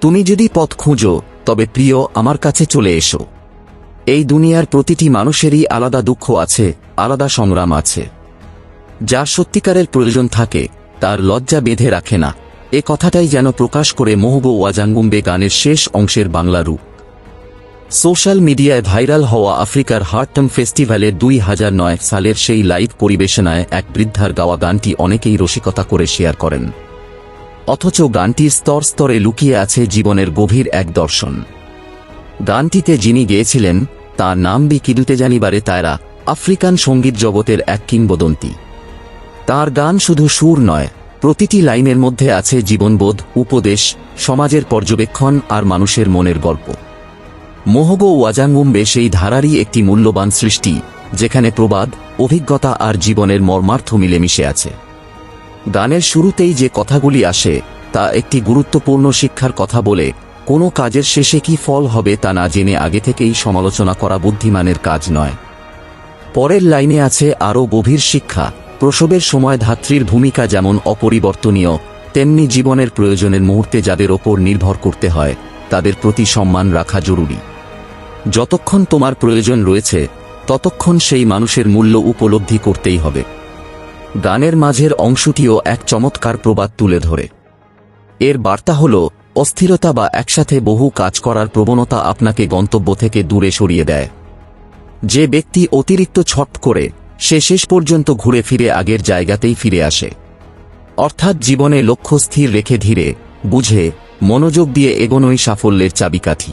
তুমি যদি পথ খুঁজো, তবে প্রিয়, আমার কাছে চলে এসো। এই দুনিয়ার প্রতিটি মানুষেরই আলাদা দুঃখ আছে, আলাদা সংগ্রাম আছে। যার সত্যিকারের প্রয়োজন থাকে, তার লজ্জা বেঁধে রাখে না। এ কথাটাই যেন প্রকাশ করে মোহব ওয়াজাঙ্গুম্বে গানের শেষ অংশের বাংলা রূপ। সোশ্যাল মিডিয়ায় ভাইরাল হওয়া আফ্রিকার হার্টম ফেস্টিভ্যালের দুই হাজার নয় সালের সেই লাইভ পরিবেশনায় এক বৃদ্ধার গাওয়া গানটি অনেকেই রসিকতা করে শেয়ার করেন। অথচ গানটির স্তর স্তরে লুকিয়ে আছে জীবনের গভীর এক দর্শন। গানটিতে যিনি গেয়েছিলেন, তার নাম বি কিদুতে জানিবারে তায়রা, আফ্রিকান সংগীত জগতের এক কিংবদন্তি। তার গান শুধু সুর নয়, প্রতিটি লাইনের মধ্যে আছে জীবনবোধ, উপদেশ, সমাজের পর্যবেক্ষণ আর মানুষের মনের গল্প। মোহব ওয়াজাঙ্গুম্বে সেই ধারারই একটি মূল্যবান সৃষ্টি, যেখানে প্রবাদ, অভিজ্ঞতা আর জীবনের মর্মার্থ মিলেমিশে আছে। গানের শুরুতেই যে কথাগুলি আসে, তা একটি গুরুত্বপূর্ণ শিক্ষার কথা বলে, কোনো কাজের শেষে কি ফল হবে তা না জেনে আগে থেকেই সমালোচনা করা বুদ্ধিমানের কাজ নয়। পরের লাইনে আছে আরও গভীর শিক্ষা, প্রসবের সময় ধাত্রীর ভূমিকা যেমন অপরিবর্তনীয়, তেমনি জীবনের প্রয়োজনের মুহূর্তে যাদের ওপর নির্ভর করতে হয়, তাদের প্রতি সম্মান রাখা জরুরি। যতক্ষণ তোমার প্রয়োজন রয়েছে, ততক্ষণ সেই মানুষের মূল্য উপলব্ধি করতেই হবে। গানের মাঝের অংশটিও এক চমৎকার প্রবাদ তুলে ধরে। এর বার্তা হল, অস্থিরতা বা একসাথে বহু কাজ করার প্রবণতা আপনাকে গন্তব্য থেকে দূরে সরিয়ে দেয়। যে ব্যক্তি অতিরিক্ত ছট করে, সে শেষ পর্যন্ত ঘুরে ফিরে আগের জায়গাতেই ফিরে আসে। অর্থাৎ জীবনে লক্ষ্য স্থির রেখে ধীরে, বুঝে, মনোযোগ দিয়ে এগোনোই সাফল্যের চাবিকাঠি।